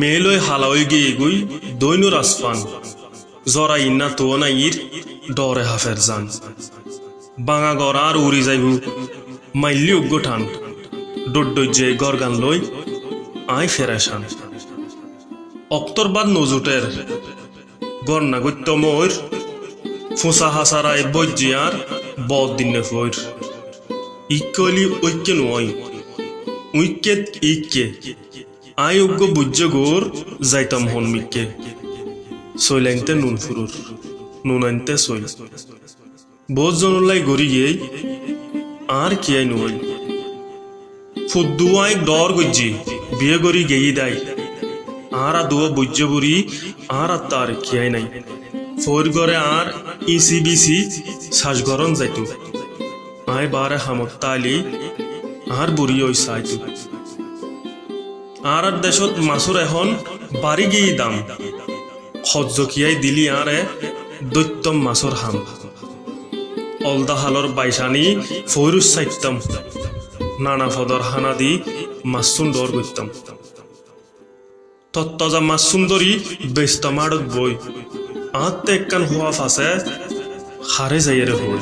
মেলই হালাওই গিয়ে গুই দৈনু রাসফান জরা ইন্না তো নাইর ডরে হাফের জান। বাঙা গড় আর উড়ি যাইবু মাইলি উগ্গ ঠান। ডোড্ডৈজে গরগান লই আই ফেরাসান অক্তর বাদ নজুটের গন্না গত্য ময়ূর, ফুসা হাসারায় বৈজিয়ার বদ দিনে ফৈর। ইকলি ঐক্য নয় উইকেট ইকে আই উগ্গ বুজ্য গোর যাইতাম হন মিকে সইলাইনতে নুন ফুরুর নুন আনতে সই বোঝ জনলাই গড়ি গিয়ে আর কি কিয়াই নয় ফুদ্দুয়াই ডর গজ্জি, বিয়ে গড়ি গেই দেয় আর আদুয়া বুজ্য বুড়ি আর তার কিয়াই নাই। ফোর গড়ে আর ইসি বিসি শ্বাসগরণ যাইতো। আয় বারে হামত তালি আর বুড়ি ওই সাইতো আর দেশত মাছুর এখন বাড়ি গিয়ে দাম। সজ্জকিয়াই দিলি আরে দৈত্যম মাছর হাম। অলদা হালর বাইসানি ফৈরুস চাইতাম নানা ফদর হানা দি মাছুন ডর করতাম তত্তজা মাছ সুন্দরী ব্যস্ত মাড়ত বই আত্মে একখান হওয়া ফাঁসে হারে যাইয়েরে হই